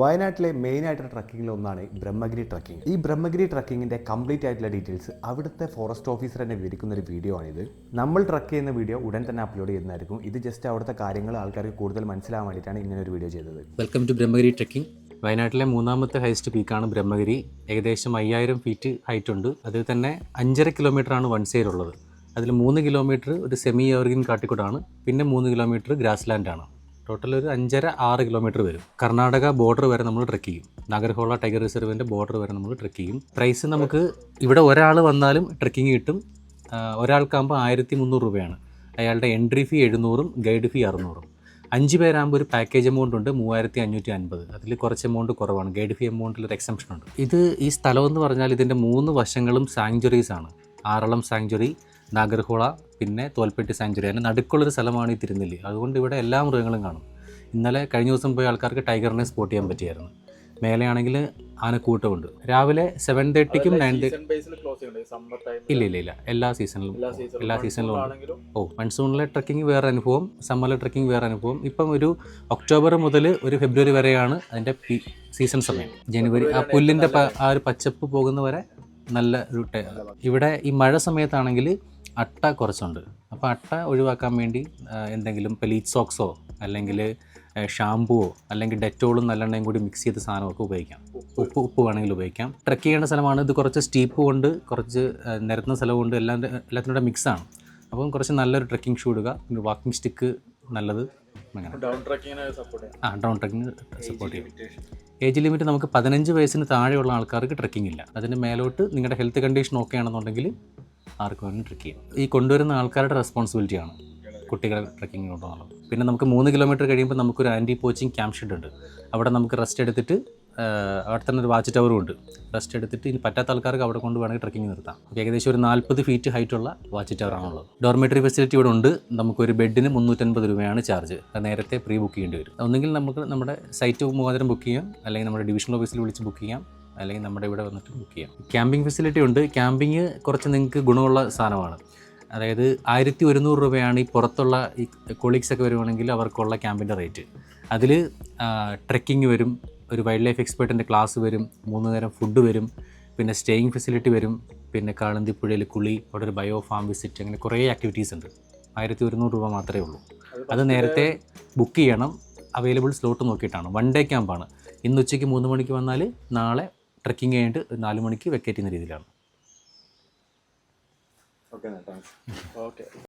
വയനാട്ടിലെ മെയിൻ ആയിട്ടുള്ള ട്രക്കിങ്ങിൽ ഒന്നാണ് ബ്രഹ്മഗിരി ട്രക്കിംഗ്. ഈ ബ്രഹ്മഗിരി ട്രക്കിങ്ങിന്റെ കംപ്ലീറ്റ് ആയിട്ടുള്ള ഡീറ്റെയിൽസ് അവിടുത്തെ ഫോറസ്റ്റ് ഓഫീസർ തന്നെ വിവരിക്കുന്ന ഒരു വീഡിയോ ആണിത്. നമ്മൾ ട്രക്ക് ചെയ്യുന്ന വീഡിയോ ഉടൻ തന്നെ അപ്ലോഡ് ചെയ്യുന്നതായിരിക്കും. ഇത് ജസ്റ്റ് അവിടുത്തെ കാര്യങ്ങൾ ആൾക്കാർക്ക് കൂടുതൽ മനസ്സിലാവാൻ വേണ്ടിയിട്ടാണ് ഇങ്ങനെ ഒരു വീഡിയോ ചെയ്തത്. വെൽക്കം ടു ബ്രഹ്മഗിരി ട്രക്കിംഗ് വയനാട്ടിലെ മൂന്നാമത്തെ ഹൈസ്റ്റ് പീക്കാണ് ബ്രഹ്മഗിരി ഏകദേശം അയ്യായിരം ഫീറ്റ് ഹൈറ്റ് ഉണ്ട്. അതിൽ തന്നെ അഞ്ചര കിലോമീറ്ററാണ് വൺ സൈഡ് ഉള്ളത്. അതിൽ മൂന്ന് കിലോമീറ്റർ ഒരു സെമി എവർഗ്രീൻ കാട്ടിക്കൂടാണ്. പിന്നെ മൂന്ന് കിലോമീറ്റർ ഗ്രാസ് ലാൻഡാണ് ടോട്ടൽ ഒരു അഞ്ചര ആറ് കിലോമീറ്റർ വരും. കർണാടക ബോർഡർ വരെ നമ്മൾ ട്രെക്ക് ചെയ്യും. നാഗർഹോള ടൈഗർ റിസർവിന്റെ ബോർഡർ വരെ നമ്മൾ ട്രെക്ക് ചെയ്യും. പ്രൈസ് നമുക്ക് ഇവിടെ ഒരാൾ വന്നാലും ട്രെക്കിങ് കിട്ടും. ഒരാൾക്കാകുമ്പോൾ ആയിരത്തി മുന്നൂറ് രൂപയാണ്. അയാളുടെ എൻട്രി ഫീ എഴുന്നൂറും ഗൈഡ് ഫീ അറുന്നൂറും. അഞ്ച് പേരാകുമ്പോൾ ഒരു പാക്കേജ് എമൗണ്ട് ഉണ്ട് മൂവായിരത്തി അഞ്ഞൂറ്റി അൻപത് അതിൽ കുറച്ച് എമൗണ്ട് കുറവാണ്. ഗൈഡ് ഫീ എമൗണ്ടിൽ ഒരു എക്സംഷൻ ഉണ്ട്. ഇത് ഈ സ്ഥലം എന്ന് പറഞ്ഞാൽ ഇതിന്റെ മൂന്ന് വശങ്ങളും സാങ്ച്വറീസ് ആണ്. ആറളം സാങ്ച്വറി നാഗർഹോള പിന്നെ തോൽപ്പെട്ടി സാങ്ച്വറി അതിന്റെ നടുക്കുള്ളൊരു സ്ഥലമാണ് ഈ തിരുനെല്ലി. അതുകൊണ്ട് ഇവിടെ എല്ലാ മൃഗങ്ങളും കാണും. ഇന്നലെ കഴിഞ്ഞ ദിവസം പോയ ആൾക്കാർക്ക് ടൈഗറിനെ സ്പോട്ട് ചെയ്യാൻ പറ്റിയായിരുന്നു. മേലെയാണെങ്കിൽ ആനക്കൂട്ടമുണ്ട്. രാവിലെ സെവൻ തേർട്ടിക്കും നയൻ ഇല്ല ഇല്ല ഇല്ല. എല്ലാ സീസണിലും എല്ലാ സീസണിലും ഉണ്ട്. ഓ മൺസൂണിലെ ട്രക്കിംഗ് വേറെ അനുഭവം സമ്മറിലെ ട്രക്കിംഗ് വേറെ അനുഭവം. ഇപ്പം ഒരു ഒക്ടോബർ മുതൽ ഒരു ഫെബ്രുവരി വരെയാണ് അതിന്റെ സീസൺ സമയം. ജനുവരി ആ പുല്ലിന്റെ ആ ഒരു പച്ചപ്പ് പോകുന്നവരെ നല്ല ഒരു ഇവിടെ ഈ മഴ സമയത്താണെങ്കിൽ അട്ട കുറച്ചുണ്ട്. അപ്പോൾ അട്ട ഒഴിവാക്കാൻ വേണ്ടി എന്തെങ്കിലും ഇപ്പോൾ ലീച്ച് സോക്സോ അല്ലെങ്കിൽ ഷാമ്പുവോ അല്ലെങ്കിൽ ഡെറ്റോളും നല്ലെണ്ണയും കൂടി മിക്സ് ചെയ്ത സാധനമൊക്കെ ഉപയോഗിക്കാം. ഉപ്പ് ഉപ്പ് വേണമെങ്കിൽ ഉപയോഗിക്കാം. ട്രക്ക് ചെയ്യേണ്ട സ്ഥലമാണ് ഇത് കുറച്ച് സ്റ്റീപ്പ് കൊണ്ട് കുറച്ച് നിരത്തുന്ന സ്ഥലവും കൊണ്ട് എല്ലാം എല്ലാത്തിനും കൂടെ മിക്സാണ് അപ്പം കുറച്ച് നല്ലൊരു ട്രക്കിംഗ് ഷൂ ഇടുക. പിന്നെ വാക്കിംഗ് സ്റ്റിക്ക് നല്ലത്. അങ്ങനെ. ഡൗൺ ട്രക്കിങ്ങിനെ സപ്പോർട്ട് ആ ഡൗൺ ട്രക്കിങ് സപ്പോർട്ട് ചെയ്യും. ഏജ് ലിമിറ്റ് നമുക്ക് പതിനഞ്ച് വയസ്സിന് താഴെയുള്ള ആൾക്കാർക്ക് ട്രക്കിംഗ് ഇല്ല. അതിന് മേലോട്ട് നിങ്ങളുടെ ഹെൽത്ത് കണ്ടീഷൻ ഓക്കെ ആണെന്നുണ്ടെങ്കിൽ ആർക്ക് വേണമെങ്കിലും ട്രക്ക് ചെയ്യാം. ഈ കൊണ്ടുവരുന്ന ആൾക്കാരുടെ റെസ്പോൺസിബിലിറ്റിയാണ് കുട്ടികളെ ട്രക്കിംഗ് കൊണ്ടുപോകുന്നത് പിന്നെ നമുക്ക് മൂന്ന് കിലോമീറ്റർ കഴിയുമ്പോൾ നമുക്കൊരു ആന്റി പോച്ചിങ് ക്യാമ്പ് ഷെഡ് ഉണ്ട്. അവിടെ നമുക്ക് റെസ്റ്റ് എടുത്തിട്ട് അവിടെ തന്നെ ഒരു വാച്ച് ടവറും ഉണ്ട്. റെസ്റ്റ് എടുത്തിട്ട് ഇനി പറ്റാത്ത ആൾക്കാർക്ക് അവിടെ കൊണ്ട് വേണമെങ്കിൽ ട്രക്കിംഗ് നിർത്താം. ഏകദേശം ഒരു നാൽപ്പത് ഫീറ്റ് ഹൈറ്റുള്ള വാച്ച് ടവറാണുള്ളത് ഡോർമെറ്ററി ഫെസിലിറ്റി ഇവിടെ ഉണ്ട്. നമുക്കൊരു ബെഡിന് മുന്നൂറ്റൻപത് രൂപയാണ് ചാർജ് നേരത്തെ പ്രീ ബുക്ക് ചെയ്യേണ്ടി വരും. ഒന്നുകിൽ നമുക്ക് നമ്മുടെ സൈറ്റ് മുഖാന്തരം ബുക്ക് ചെയ്യാം. അല്ലെങ്കിൽ നമ്മുടെ ഡിവിഷണൽ ഓഫീസിൽ വിളിച്ച് ബുക്ക് ചെയ്യാം. അല്ലെങ്കിൽ നമ്മുടെ ഇവിടെ വന്നിട്ട് ബുക്ക് ചെയ്യാം. ക്യാമ്പിംഗ് ഫെസിലിറ്റി ഉണ്ട്. ക്യാമ്പിങ് കുറച്ച് നിങ്ങൾക്ക് ഗുണമുള്ള സാധനമാണ്. അതായത് ആയിരത്തി ഒരുന്നൂറ് രൂപയാണ് ഈ പുറത്തുള്ള ഈ കൊളീഗ്സ് ഒക്കെ വരുവാണെങ്കിൽ അവർക്കുള്ള ക്യാമ്പിന്റെ റേറ്റ് അതിൽ ട്രെക്കിംഗ് വരും ഒരു വൈൽഡ് ലൈഫ് എക്സ്പേർട്ടിന്റെ ക്ലാസ് വരും മൂന്ന് നേരം ഫുഡ് വരും പിന്നെ സ്റ്റേയിങ് ഫെസിലിറ്റി വരും പിന്നെ കാളന്തിപ്പുഴയിൽ കുളി അവിടെ ഒരു ബയോ ഫാം വിസിറ്റ് അങ്ങനെ കുറേ ആക്ടിവിറ്റീസ് ഉണ്ട്. ആയിരത്തി ഒരുന്നൂറ് രൂപ മാത്രമേ ഉള്ളൂ. അത് നേരത്തെ ബുക്ക് ചെയ്യണം. അവൈലബിൾ സ്ലോട്ട് നോക്കിയിട്ടാണ്. വൺ ഡേ ക്യാമ്പാണ് ഇന്ന് ഉച്ചയ്ക്ക് മൂന്ന് മണിക്ക് വന്നാൽ നാളെ ട്രക്കിംഗ് കഴിഞ്ഞിട്ട് നാല് മണിക്ക് വെക്കേറ്റ് ചെയ്യുന്ന രീതിയിലാണ്. Okay okay